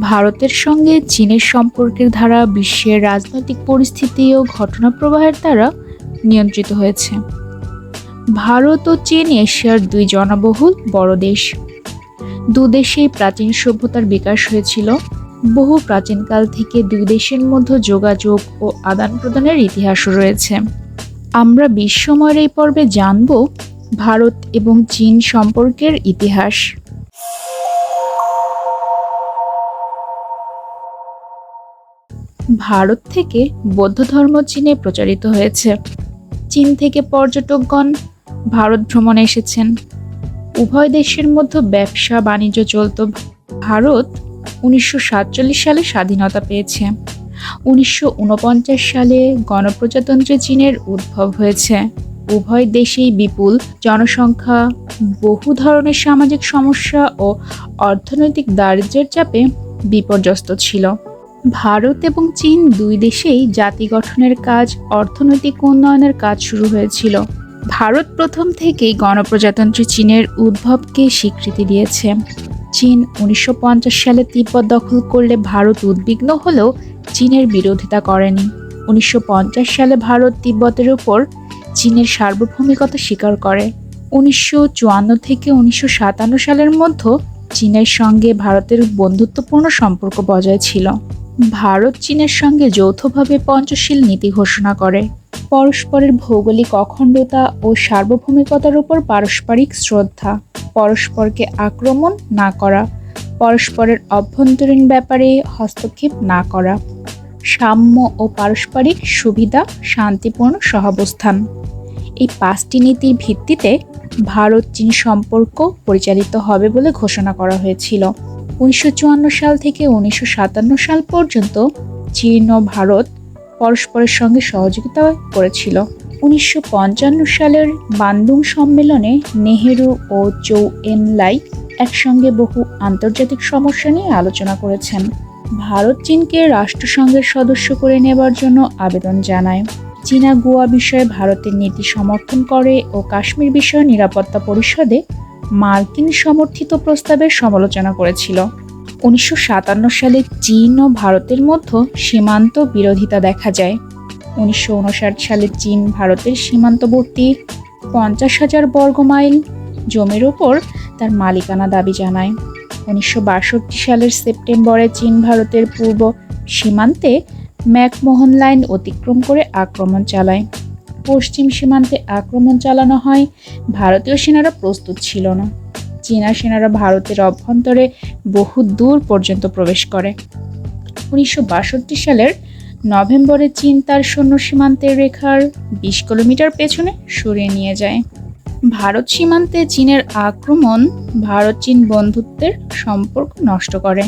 ভারতের সঙ্গে চীনের সম্পর্কের ধারা, বিশ্বের রাজনৈতিক পরিস্থিতি ও ঘটনা প্রবাহের দ্বারা নিয়ন্ত্রিত হয়েছে। ভারত ও চীন এশিয়ার দুই জনবহুল বড় দেশ। দু দেশেই প্রাচীন সভ্যতার বিকাশ হয়েছিল। বহু প্রাচীনকাল থেকে দুই দেশের মধ্যে যোগাযোগ ও আদান প্রদানের ইতিহাসও রয়েছে। আমরা বিশ্বময়ের এই পর্বে জানব ভারত এবং চীন সম্পর্কের ইতিহাস। ভারত থেকে বৌদ্ধ ধর্ম চীনে প্রচারিত হয়েছে। চীন থেকে পর্যটকগণ ভারত ভ্রমণে এসেছেন। উভয় দেশের মধ্যে ব্যবসা বাণিজ্য চলত। ভারত উনিশশো সাতচল্লিশ সালে স্বাধীনতা পেয়েছে। উনিশশো উনপঞ্চাশ সালে গণপ্রজাতন্ত্রী চীনের উদ্ভব হয়েছে। উভয় দেশেই বিপুল জনসংখ্যা, বহু ধরনের সামাজিক সমস্যা ও অর্থনৈতিক দারিদ্র্যের চাপে বিপর্যস্ত ছিল। ভারত এবং চীন দুই দেশেই জাতি গঠনের কাজ, অর্থনৈতিক উন্নয়নের কাজ শুরু হয়েছিল। ভারত প্রথম থেকেই গণপ্রজাতন্ত্রী চীনের উদ্ভবকে স্বীকৃতি দিয়েছে। চীন উনিশশো পঞ্চাশ সালে তিব্বত দখল করলে ভারত উদ্বিগ্ন হলেও চীনের বিরোধিতা করেনি। উনিশশো পঞ্চাশ সালে ভারত তিব্বতের উপর চীনের সার্বভৌমিকতা স্বীকার করে। উনিশশো চুয়ান্ন থেকে উনিশশো সাতান্ন সালের মধ্যে চীনের সঙ্গে ভারতের বন্ধুত্বপূর্ণ সম্পর্ক বজায় ছিল। ভারত চীনের সঙ্গে যৌথভাবে পঞ্চশীল নীতি ঘোষণা করে। পরস্পরের ভৌগোলিক অখণ্ডতা ও সার্বভৌমিকতার উপর পারস্পরিক শ্রদ্ধা, পরস্পরকে আক্রমণ না করা, পরস্পরের অভ্যন্তরীণ ব্যাপারে হস্তক্ষেপ না করা, সাম্য ও পারস্পরিক সুবিধা, শান্তিপূর্ণ সহাবস্থান। এই পাঁচটি নীতির ভিত্তিতে ভারত চীন সম্পর্ক পরিচালিত হবে বলে ঘোষণা করা হয়েছিল। উনিশশো চুয়ান্ন সাল থেকে উনিশশো সাতান্ন সাল পর্যন্ত চীন ও ভারত পরস্পরের সঙ্গে সহযোগিতা করেছিল। উনিশশো পঞ্চান্ন সালের বান্দুং সম্মেলনে নেহেরু ও চৌ এন লাই একসঙ্গে বহু আন্তর্জাতিক সমস্যা নিয়ে আলোচনা করেছেন। ভারত চীনকে রাষ্ট্রসংঘের সদস্য করে নেবার জন্য আবেদন জানায়। চীনা গোয়া বিষয়ে ভারতের নীতি সমর্থন করে ও কাশ্মীর বিষয়ে নিরাপত্তা পরিষদে মার্কিন সমর্থিত প্রস্তাবের সমালোচনা করেছিল। উনিশশো সাতান্ন সালে চীন ও ভারতের মধ্যে সীমান্ত বিরোধিতা দেখা যায়। উনিশশো উনষাট সালে চীন ভারতের সীমান্তবর্তী পঞ্চাশ হাজার বর্গ মাইল জমির উপর তার মালিকানা দাবি জানায়। উনিশশো বাষট্টি সালের সেপ্টেম্বরে চীন ভারতের পূর্ব সীমান্তে ম্যাকমোহন লাইন অতিক্রম করে আক্রমণ চালায়। পশ্চিম সীমান্তে আক্রমণ চালানো হয়, ভারতীয় সেনারা প্রস্তুত ছিল না। চীনা সেনারা ভারতের অভ্যন্তরে বহু দূর পর্যন্ত প্রবেশ করে। উনিশশো বাষট্টি সালের নভেম্বরে চীন তার সৈন্য সীমান্তের রেখার বিশ কিলোমিটার পেছনে সরিয়ে নিয়ে যায়। ভারত সীমান্তে চীনের আক্রমণ ভারত চীন বন্ধুত্বের সম্পর্ক নষ্ট করে।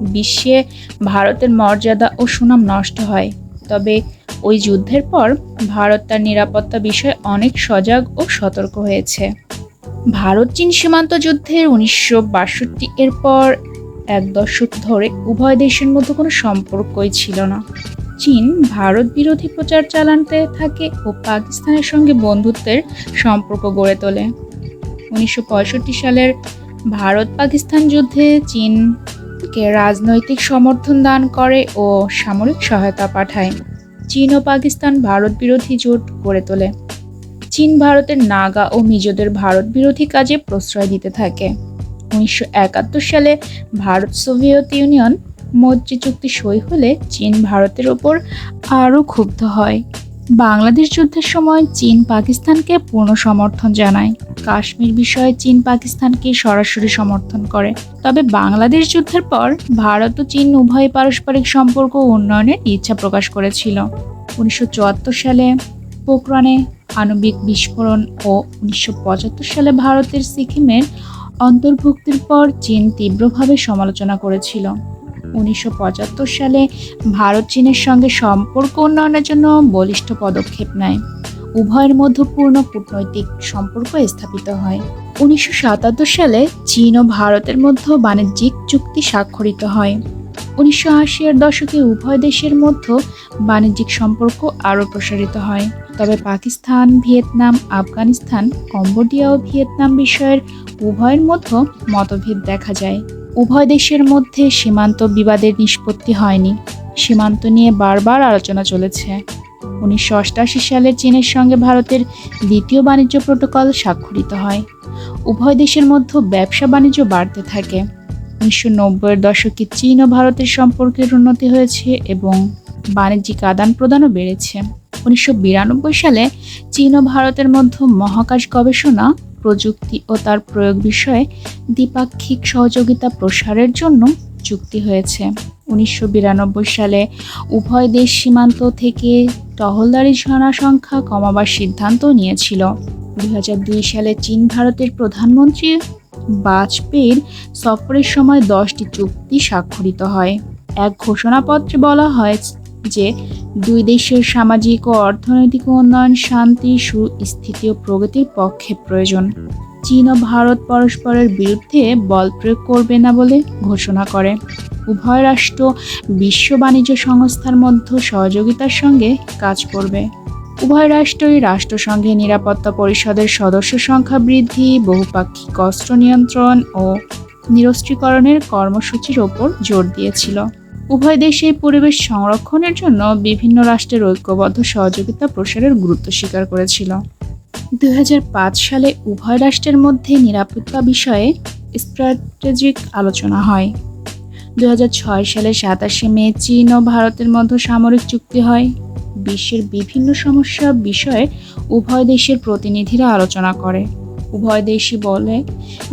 বিশ্বে ভারতের মর্যাদা ও সুনাম নষ্ট হয়। তবে ওই যুদ্ধের পর ভারত তার নিরাপত্তা বিষয়ে অনেক সজাগ ও সতর্ক হয়েছে। ভারত চীন সীমান্ত যুদ্ধের উনিশশো বাষট্টি এর পর এক দশক ধরে উভয় দেশের মধ্যে কোনো সম্পর্কই ছিল না। চীন ভারত বিরোধী প্রচার চালাতে থাকে ও পাকিস্তানের সঙ্গে বন্ধুত্বের সম্পর্ক গড়ে তোলে। উনিশশো পঁয়ষট্টি সালের ভারত পাকিস্তান যুদ্ধে চীনকে রাজনৈতিক সমর্থন দান করে ও সামরিক সহায়তা পাঠায়। চীন ও পাকিস্তান ভারত বিরোধী জোট গড়ে তোলে। চীন ভারতের নাগা ও মিজোদের ভারত বিরোধী কাজে প্রশ্রয় দিতে থাকে। উনিশশো একাত্তর সালে ভারত সোভিয়েত ইউনিয়ন মৈত্রী চুক্তি সই হলে চীন ভারতের ওপর আরও ক্ষুব্ধ হয়। বাংলাদেশ যুদ্ধের সময় চীন পাকিস্তানকে পূর্ণ সমর্থন জানায়। কাশ্মীর বিষয়ে চীন পাকিস্তানকে সরাসরি সমর্থন করে। তবে বাংলাদেশ যুদ্ধের পর ভারত ও চীন উভয় পারস্পরিক সম্পর্ক উন্নয়নের ইচ্ছা প্রকাশ করেছিল। উনিশশো চুয়াত্তর সালে পোখরানে আণবিক বিস্ফোরণ ও উনিশশো পঁচাত্তর সালে ভারতের সিকিমের অন্তর্ভুক্তির পর চীন তীব্রভাবে সমালোচনা করেছিল। উনিশশো পঁচাত্তর সালে ভারত চীনের সঙ্গে সম্পর্ক উন্নয়নের জন্য বলিষ্ঠ পদক্ষেপ নেয়। উভয়ের মধ্যে পূর্ণ কূটনৈতিক সম্পর্ক স্থাপিত হয়। উনিশশো সাতাত্তর সালে চীন ও ভারতের মধ্যে বাণিজ্যিক চুক্তি স্বাক্ষরিত হয়। উনিশশো এর দশকে উভয় দেশের মধ্যে বাণিজ্যিক সম্পর্ক আরও প্রসারিত হয়। তবে পাকিস্তান, ভিয়েতনাম, আফগানিস্তান, কম্বোডিয়া ও ভিয়েতনাম বিষয়ের উভয়ের মধ্যে মতভেদ দেখা যায়। উভয় দেশের মধ্যে সীমান্ত বিবাদের নিষ্পত্তি হয়নি। সীমান্ত নিয়ে বারবার আলোচনা চলেছে। উনিশশো অষ্টাশি সালে চীনের সঙ্গে ভারতের দ্বিতীয় বাণিজ্য প্রোটোকল স্বাক্ষরিত হয়। উভয় দেশের মধ্যে ব্যবসা বাণিজ্য বাড়তে থাকে। উনিশশো নব্বইয়ের দশকে চীন ও ভারতের সম্পর্কের উন্নতি হয়েছে এবং বাণিজ্যিক আদান প্রদানও বেড়েছে। উনিশশো বিরানব্বই সালে চীন ও ভারতের মধ্যে মহাকাশ গবেষণা, প্রযুক্তি ও তার প্রয়োগ বিষয়ে দ্বিপাক্ষিক সহযোগিতা প্রসারের জন্য চুক্তি হয়েছে। উনিশশো বিরানব্বই সালে উভয় দেশ সীমান্ত থেকে টহলদারি সংখ্যা কমাবার সিদ্ধান্ত নিয়েছিল। দুই হাজার দুই সালে চীন ভারতের প্রধানমন্ত্রী বাজপেয়ীর সফরের সময় দশটি চুক্তি স্বাক্ষরিত হয়। এক ঘোষণাপত্রে বলা হয় যে, দুই দেশের সামাজিক ও অর্থনৈতিক উন্নয়ন, শান্তি, সুস্থিতি ও প্রগতির পক্ষে প্রয়োজন। চীন ও ভারত পরস্পরের বিরুদ্ধে বল প্রয়োগ করবে না বলে ঘোষণা করে। উভয় রাষ্ট্র বিশ্ব বাণিজ্য সংস্থার মধ্যে সহযোগিতার সঙ্গে কাজ করবে। উভয় রাষ্ট্রই রাষ্ট্রসংঘের নিরাপত্তা পরিষদের সদস্য সংখ্যা বৃদ্ধি, বহুপাক্ষিক অস্ত্র নিয়ন্ত্রণ ও নিরস্ত্রীকরণের কর্মসূচির ওপর জোর দিয়েছিল। উভয় দেশে পরিবেশ সংরক্ষণের জন্য বিভিন্ন রাষ্ট্রের ঐক্যবদ্ধ সহযোগিতা প্রসারের গুরুত্ব স্বীকার করেছিল। দু হাজার পাঁচ সালে উভয় রাষ্ট্রের মধ্যে নিরাপত্তা বিষয়ে স্ট্র্যাটেজিক আলোচনা হয়। দুই হাজার ছয় সালে সাতাশে মে চীন ও ভারতের মধ্যে সামরিক চুক্তি হয়। বিশ্বের বিভিন্ন সমস্যা বিষয়ে উভয় দেশের প্রতিনিধিরা আলোচনা করে। উভয় দেশই বলে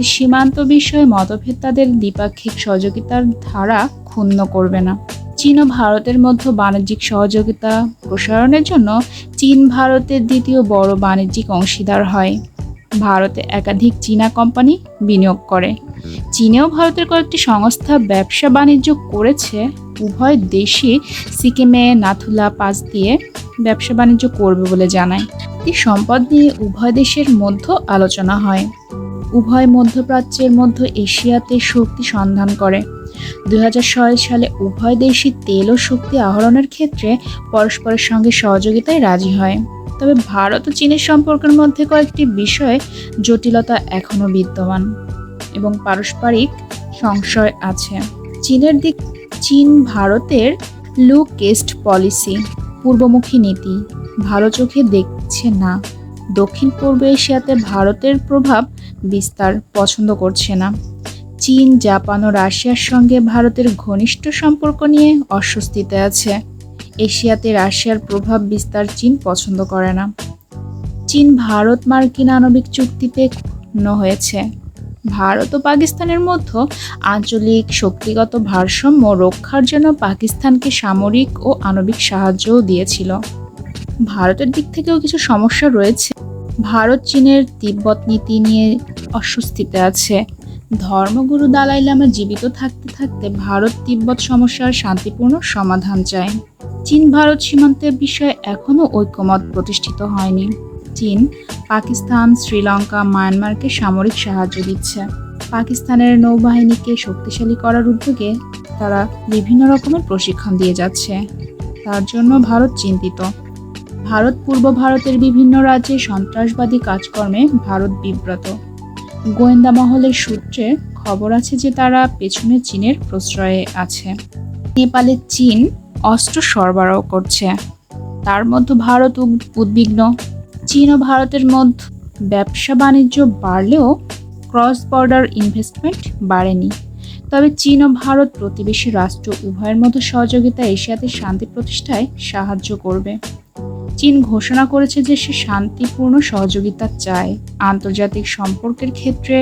সীমান্ত বিষয়ে মতভেদ তাদের দ্বিপাক্ষিক সহযোগিতার ধারা ক্ষুণ্ণ করবে না। চীন ও ভারতের মধ্যে বাণিজ্যিক সহযোগিতা প্রসারণের জন্য চীন ভারতের দ্বিতীয় বড় বাণিজ্যিক অংশীদার হয়। ভারতে একাধিক চীনা কোম্পানি বিনিয়োগ করে। চীনেও ভারতের কয়েকটি সংস্থা ব্যবসা বাণিজ্য করেছে। উভয় দেশই সিকিমে নাথুলা পাস দিয়ে ব্যবসা বাণিজ্য করবে বলে জানায়। এই সম্পদ নিয়ে উভয় দেশের মধ্যে আলোচনা হয়। উভয় মধ্যপ্রাচ্যের মধ্য এশিয়াতে শক্তি সন্ধান করে। দুই হাজার ছয় সালে উভয় দেশই তেল ও শক্তি আহরণের ক্ষেত্রে পরস্পরের সঙ্গে সহযোগিতায় রাজি হয়। তবে ভারত ও চীনের সম্পর্কের মধ্যে কয়েকটি বিষয়ে জটিলতা এখনও বিদ্যমান এবং পারস্পরিক সংশয় আছে। চীনের দিক চীন ভারতের লু কেস্ট পলিসি, পূর্বমুখী নীতি। ভালো চোখে দেখছে না। দক্ষিণ পূর্ব এশিয়াতে ভারতের প্রভাব বিস্তার পছন্দ করছে না। চীন, জাপান ও রাশিয়ার সঙ্গে ভারতের ঘনিষ্ঠ সম্পর্ক নিয়ে অস্বস্তিতে আছে। এশিয়াতে রাশিয়ার প্রভাব বিস্তার চীন পছন্দ করে না। চীন, ভারত মার্কিন আণবিক চুক্তিতে হয়েছে। ভারত ও পাকিস্তানের মধ্যে আঞ্চলিক শক্তিগত ভারসাম্য রক্ষার জন্য পাকিস্তানকে সামরিক ও আণবিক সাহায্যও দিয়েছিল। ভারতের দিক থেকেও কিছু সমস্যা রয়েছে। ভারত চীনের তিব্বত নীতি নিয়ে অস্বস্তিতে আছে। ধর্মগুরু দালাই লামা জীবিত থাকতে থাকতে ভারত তিব্বত সমস্যার শান্তিপূর্ণ সমাধান চায়। চীন ভারত সীমান্তের বিষয়ে এখনও ঐক্যমত প্রতিষ্ঠিত হয়নি। চীন, পাকিস্তান, শ্রীলঙ্কা, মায়ানমারকে সামরিক সাহায্য দিচ্ছে। পাকিস্তানের নৌবাহিনীকে শক্তিশালী করার উদ্যোগে তারা বিভিন্ন রকমের প্রশিক্ষণ দিয়ে যাচ্ছে। তার জন্য ভারত চিন্তিত। ভারত পূর্ব ভারতের বিভিন্ন রাজ্যে সন্ত্রাসবাদী কাজকর্মে ভারত বিব্রত। গোয়েন্দা মহলের সূত্রে খবর আছে যে তারা পেছনে চীনের প্রশ্রয়ে আছে। নেপালে চীন অস্ত্র সরবরাহ করছে। তার মধ্যে ভারত উদ্বিগ্ন। চীন ও ভারতের মধ্যে ব্যবসা বাণিজ্য বাড়লেও ক্রস বর্ডার ইনভেস্টমেন্ট বাড়েনি। তবে চীন ও ভারত প্রতিবেশী রাষ্ট্র উভয়ের মধ্যে সহযোগিতা এশিয়াতে শান্তি প্রতিষ্ঠায় সাহায্য করবে। চীন ঘোষণা করেছে যে সে শান্তিপূর্ণ সহযোগিতা চায়। আন্তর্জাতিক সম্পর্কের ক্ষেত্রে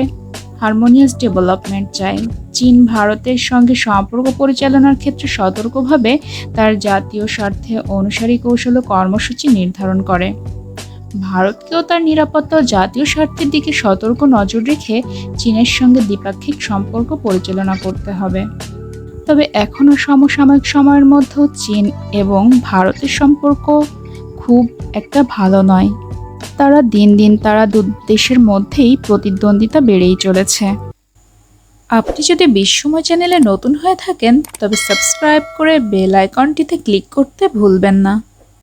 হারমোনিয়াস ডেভেলপমেন্ট চায়। চীন ভারতের সঙ্গে সম্পর্ক পরিচালনার ক্ষেত্রে সতর্কভাবে তার জাতীয় স্বার্থে অনুসারী কৌশল ও কর্মসূচি নির্ধারণ করে। ভারতকেও তার নিরাপত্তা ও জাতীয় স্বার্থের দিকে সতর্ক নজর রেখে চীনের সঙ্গে দ্বিপাক্ষিক সম্পর্ক পরিচালনা করতে হবে। তবে এখনও সমসাময়িক সময়ের মধ্যেও চীন এবং ভারতের সম্পর্ক খুব একটা ভালো নয়। তারা দিন দিন তারা দু দেশের মধ্যেই প্রতিদ্বন্দ্বিতা বেড়েই চলেছে। আপনি যদি বিশ্বময় চ্যানেলে নতুন হয়ে থাকেন, তবে সাবস্ক্রাইব করে বেল আইকনটিতে ক্লিক করতে ভুলবেন না।